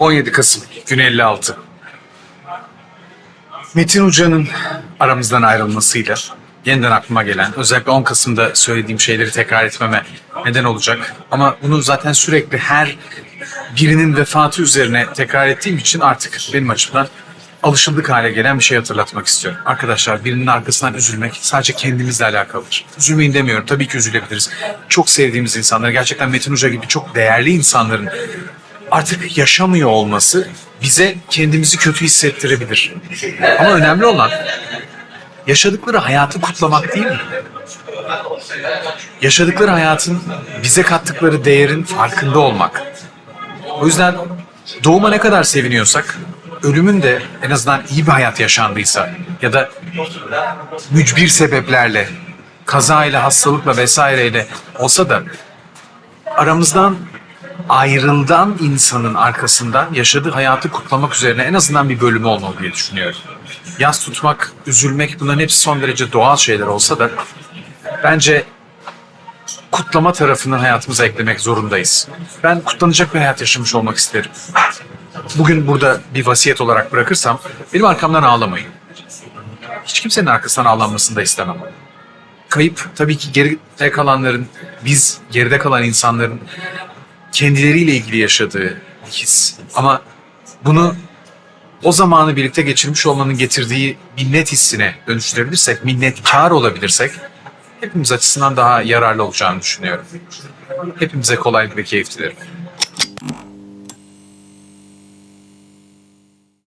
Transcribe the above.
...17 Kasım, gün 56. Metin Hoca'nın aramızdan ayrılmasıyla yeniden aklıma gelen, özellikle 10 Kasım'da söylediğim şeyleri tekrar etmeme neden olacak. Ama bunu zaten sürekli her birinin vefatı üzerine tekrar ettiğim için artık benim açımdan alışıldık hale gelen bir şey hatırlatmak istiyorum. Arkadaşlar birinin arkasından üzülmek sadece kendimizle alakalıdır. Üzülmeyin demiyorum. Tabii ki üzülebiliriz. Çok sevdiğimiz insanlar, gerçekten Metin Hoca gibi çok değerli insanların artık yaşamıyor olması bize kendimizi kötü hissettirebilir. Ama önemli olan yaşadıkları hayatı kutlamak değil mi? Yaşadıkları hayatın bize kattıkları değerin farkında olmak. O yüzden doğuma ne kadar seviniyorsak ölümün de en azından iyi bir hayat yaşandıysa ya da mücbir sebeplerle, kazayla, hastalıkla vesaireyle olsa da aramızdan ayrıldan insanın arkasından yaşadığı hayatı kutlamak üzerine en azından bir bölümü olmalı diye düşünüyorum. Yas tutmak, üzülmek bunların hepsi son derece doğal şeyler olsa da bence kutlama tarafını hayatımıza eklemek zorundayız. Ben kutlanacak bir hayat yaşamış olmak isterim. Bugün burada bir vasiyet olarak bırakırsam benim arkamdan ağlamayın. Hiç kimsenin arkasından ağlanmasını da istemem. Kayıp tabii ki geride kalanların, biz geride kalan insanların kendileriyle ilgili yaşadığı his. Ama bunu o zamanı birlikte geçirmiş olmanın getirdiği minnet hissine dönüştürebilirsek, minnetkar olabilirsek hepimiz açısından daha yararlı olacağını düşünüyorum. Hepimize kolaylık ve keyif dilerim.